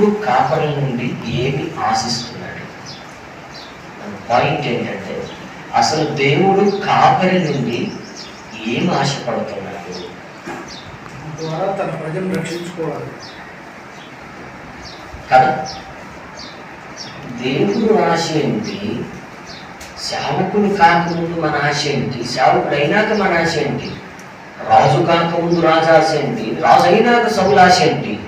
దేవుడు కాపరుల నుండి ఏమి ఆశిస్తున్నాడు? పాయింట్ ఏంటంటే అసలు దేవుడు కాపరి నుండి ఏం ఆశపడుతున్నాడు? ద్వారా తన ప్రజలను రక్షించుకోవాలి. కదా? దేవుడు ఆశ ఏంటి? సేవకుడు కాకముందు మన ఆశ ఏంటి? సేవకుడు అయినాక మన ఆశ ఏంటి? రాజు కాకముందు రాజు ఆశ ఏంటి? రాజు అయినాక సౌలు ఆశ ఏంటి?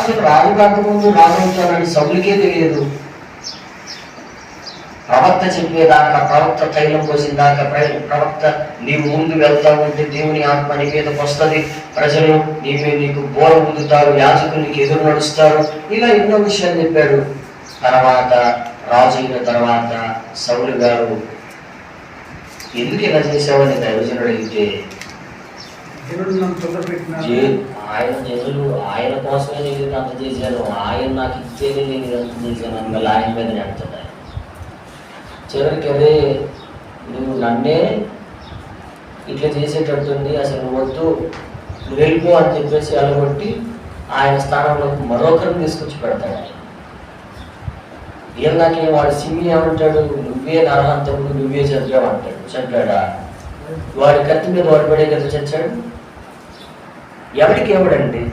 అసలు రాజు కాకముందు రాజు అవుతానని సౌలుకే తెలియదు. ప్రవక్త చెప్పేదాకా ప్రవక్త తైలం పోసిందాకా ప్ర- ప్రవక్త నీవు ముందు వెళ్తా ఉంటే దేవుని ఆత్మ నీ మీదకి వస్తుంది. ప్రజలు నీవే నీకు బోర ఊదుతారు యాజకులు నీకు ఎదురు నడుస్తారు. ఇలా ఎన్నో విషయాలు చెప్పాడు. తర్వాత రాజు అయిన తర్వాత సౌలు గారు ఎందుకు ఇలా చేసావని దైవజనుడు అయితే ఆయన నిధులు ఆయన కోసమే నేను ఇది చేశాను ఆయన నాకు ఇచ్చేది నేను ఇదంతా చేశాను అని మళ్ళీ ఆయన మీద నెడుతుంది చివరికి అదే నువ్వు నన్నే ఇట్లా చేసేటట్టుంది అసలు వద్దు నువ్వు వెళ్ళిపో అని చెప్పేసి అలగొట్టి ఆయన స్థానంలో మరొకరిని తీసుకొచ్చి పెడతాడు ఆయన. ఏం నాకేం వాడు సిమ్మి ఏమంటాడు నువ్వే నరహంతకుడు నువ్వే చంపావు అంటాడు. చంపాడా? వాడి కత్తి మీద వాడు పడే కదా చచ్చాడు? ఎవరికి ఎవడండి?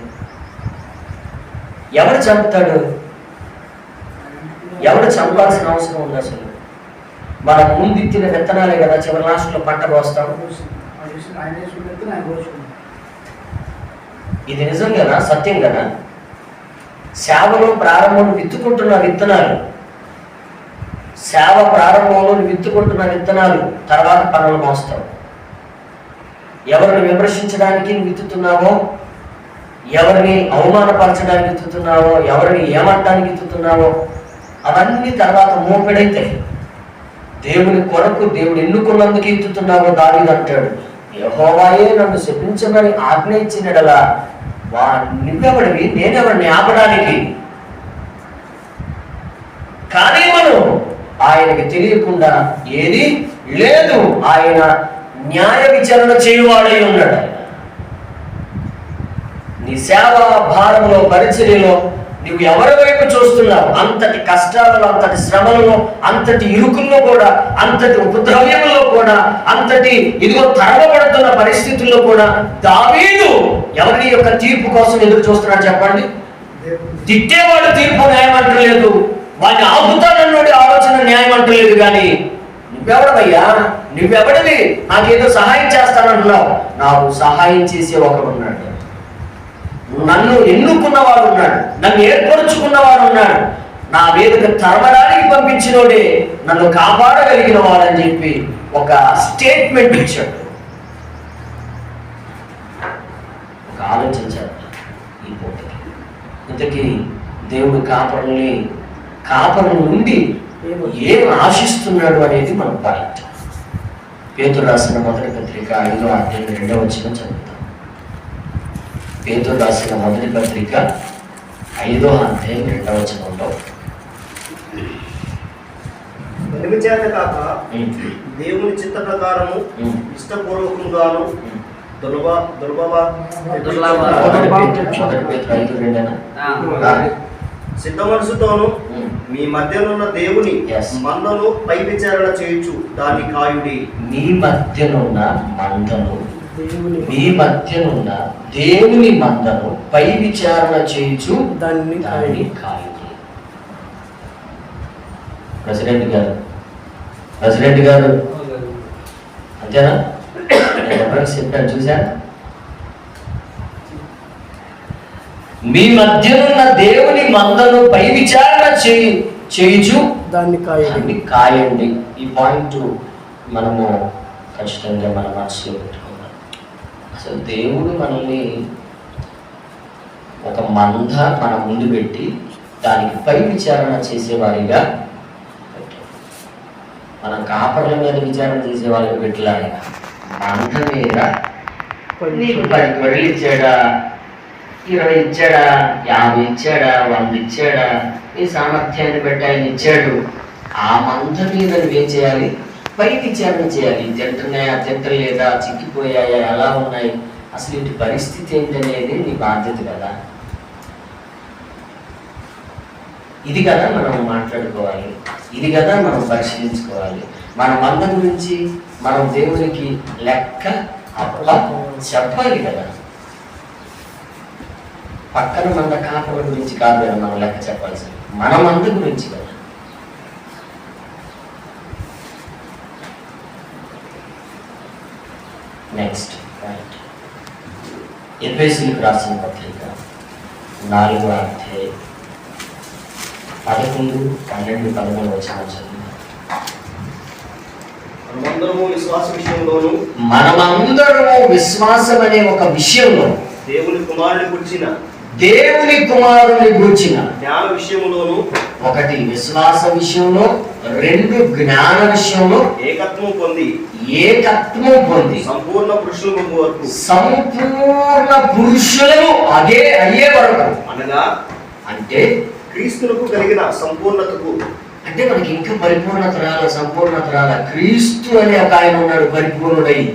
ఎవడు చంపుతాడు? ఎవడు చంపాల్సిన అవసరం ఉంది అసలు? మనం ముందిచ్చిన విత్తనాలే కదా చివరి లాస్ట్లో పంట కోస్తాం. ఇది నిజం కదా? సత్యం కదా? సేవలో ప్రారంభంలో విత్తుకుంటున్న విత్తనాలు. సేవ ప్రారంభంలో విత్తుకుంటున్న విత్తనాలు తర్వాత పనులు మోస్తావు ఎవరిని విమర్శించడానికి నువ్వు విత్తుతున్నావో ఎవరిని అవమానపరచడానికి విత్తుతున్నావో ఎవరిని ఏమట్టడానికి విత్తుతున్నావో అవన్నీ తర్వాత మూపెడైతే దేవుని కొరకు దేవుడు ఎన్నుకున్నందుకు ఎత్తుతున్నావో దావీదు అంటాడు. యహోవాయే నన్ను శపించమని ఆజ్ఞ ఇచ్చినడలా వా నువ్వెవడివి? నేనెవడిని ఆపడానికి? కానీ మనం ఆయనకి తెలియకుండా ఏది లేదు. ఆయన న్యాయ విచారణ చేయువాడై ఉన్నాడు. నీ సేవ భారంలో పరిచర్యలో నువ్వు ఎవరి వైపు చూస్తున్నావు? అంతటి కష్టాలలో అంతటి శ్రమలలో అంతటి ఇరుకుల్లో కూడా అంతటి ఉపద్రవ్యంలో కూడా అంతటి ఇదిగో తరమబడుతున్న పరిస్థితుల్లో కూడా దావీదు ఎవరి యొక్క తీర్పు కోసం ఎదురు చూస్తున్నాడు చెప్పండి? తిట్టేవాడు తీర్పు న్యాయం అంటలేదు. వాడిని ఆపుతానన్నోడి ఆలోచన న్యాయం అంటలేదు కానీ నువ్వెవడవయ్యా? నువ్వెవడివి? నాకేదో సహాయం చేస్తానంటున్నావు. నాకు సహాయం చేసే ఒకడు ఉన్నాడు. నన్ను ఎన్నుకున్నవాడు ఉన్నాడు. నన్ను ఏర్పరుచుకున్నవాడు ఉన్నాడు. నా మీదకి తరమడానికి పంపించినోడే నన్ను కాపాడగలిగిన వాడని చెప్పి ఒక స్టేట్మెంట్ ఇచ్చాడు. ఒక ఆలోచించాడు ఈ పూటకి ఇంతకీ దేవుడు కాపరుని కాపరు నుండి ఏం ఆశిస్తున్నాడు అనేది మన పాయింట్ పేతురు రాసిన మొదటి పత్రిక ఐదో అధ్యాయం రెండవ వచ్చిన చదువుతాం. పేతురు రాసిన మొదటి పత్రిక ఐదో అధ్యాయం రెండవ వచనంలో. వెలుగు చేత కాక దేవుని చిత్త ప్రకారము ఇష్టపూర్వకంగాను దుర్భ దుర్భవ దుర్లభ. సిద్ధ మనసుతోను ఉమ్. మీ మధ్యనున్న దేవుని. మందను పై విచారణ చేయొచ్చు దాని కాయుడి. మీ మధ్యనున్న మందను. దేవుని మీ మధ్యనున్న దేవుని మందను పై విచారణ చేయుచు దాన్ని దాన్ని కాయుడి. ప్రెసిడెంట్ గారు. ప్రెసిడెంట్ గారు. అంతేనా? చెప్పాను చూశాను మీ మధ్యనున్న దేవుని మందను పై విచారణ చేయి చేయుచు దాన్ని కాయడి కాయండి ఈ పాయింట్ మనము ఖచ్చితంగా మన మనసులో పెట్టుకుందాం అసలు దేవుడు మనల్ని ఒక మంద మన ముందు పెట్టి దానికి పై విచారణ చేసేవారిగా. మనం కాపర్ల మీద విచారణ చేసే వాళ్ళకి పెట్టలే ఆయన మంద మీద ఇచ్చాడా ఇరవై ఇచ్చాడా యాభై ఇచ్చాడా వంద ఇచ్చాడా నీ సామర్థ్యాన్ని బట్టి ఆయన ఇచ్చాడు. ఆ మంద మీద నువ్వేం చేయాలి? పై విచారణ చేయాలి. తింటున్నాయా తింటలేదా చిక్కిపోయాయా? ఎలా ఉన్నాయి? అసలు ఇంటి పరిస్థితి ఏంటనేది నీ బాధ్యత కదా. ఇది కదా మనం మాట్లాడుకోవాలి. ఇది కదా మనం పరిశీలించుకోవాలి. మన మంద గురించి మనం దేవునికి లెక్క అప్ప చెప్పాలి కదా. పక్కన మంద కాపల గురించి కాదు కదా మనం లెక్క చెప్పాల్సింది. మన మంద గురించి కదా. నెక్స్ట్ రైట్ ఎఫ్ఎస్సీలకు రాసిన పత్రిక నాలుగో అధ్యాయం పదకొండు పన్నెండు పదమూడు వచ్చిన చదువు. మనమందరము విశ్వాస విషయంలోను మనమందరము విశ్వాసం అనే ఒక విషయంలో దేవుని కుమారుని గుర్చిన దేవుని కుమారుని గూర్చిన జ్ఞాన విషయములోను ఒకటి విశ్వాస విషయంలో రెండు జ్ఞాన విషయంలో ఏకత్వం పొంది ఏకత్వం పొంది. సంపూర్ణ పురుషుల వరకు. సంపూర్ణ పురుషులను అదే అయ్యే వరకు. అనగా అంటే క్రీస్తులకు కలిగిన సంపూర్ణతకు. అంటే మనకి ఇంకా పరిపూర్ణత రాల సంపూర్ణత రాల క్రీస్తు అనే ఒక ఆయన ఉన్నాడు పరిపూర్ణుడై.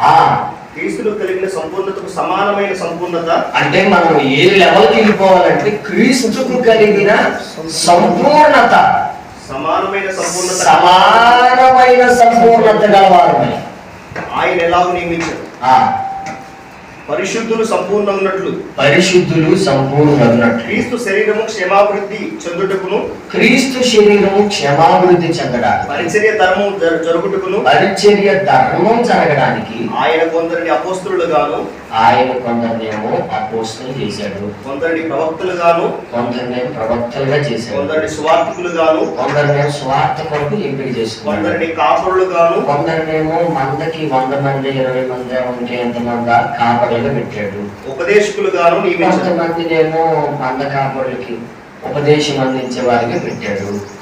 ఆ క్రీస్తులకు కలిగిన సంపూర్ణతకు సమానమైన సంపూర్ణత అంటే మనం ఏ లెవెల్కి వెళ్ళిపోవాలంటే క్రీస్తుకు కలిగిన సంపూర్ణత. సమానమైన సంపూర్ణత. సమానమైన సంపూర్ణత గలవారమై. ఆయన ఎలాగో నియమించారు పరిశుద్ధులు సంపూర్ణ ఉన్నట్లు. పరిశుద్ధులు సంపూర్ణులన్నట్టు క్రీస్తు శరీరము క్షేమాభివృద్ధి చెందుటకును. క్రీస్తు శరీరము క్షమాభివృద్ధి చెందడానికి. పరిచర్య ధర్మం జరు- జరుగుటకును. పరిచర్య ధర్మం జరగడానికి. ఆయన కొందరిని అపోస్తులుగాను. ఆయన కొందరినేమో అపోస్తులు చేశాడు. కొందరిని ప్రవక్తలుగాను. కొందరినేమో ప్రవక్తలుగా చేశాడు. కొందరిని సువార్థికులుగాను. కొందరినేమో స్వార్థ కొరకు ఎంపిక చేసుకున్నాడు. కొందరిని కాపురులుగాను. కొందరినేమో మందకి వంద మంది ఇరవై మంది ఉంటే ఎంతమంది కాపరులుగా పెట్టాడు. ఉపదేశకులుగాను నియమించారు. కొంతమందినేమో మంద కాపరులకి ఉపదేశం అందించే వారిగా పెట్టాడు.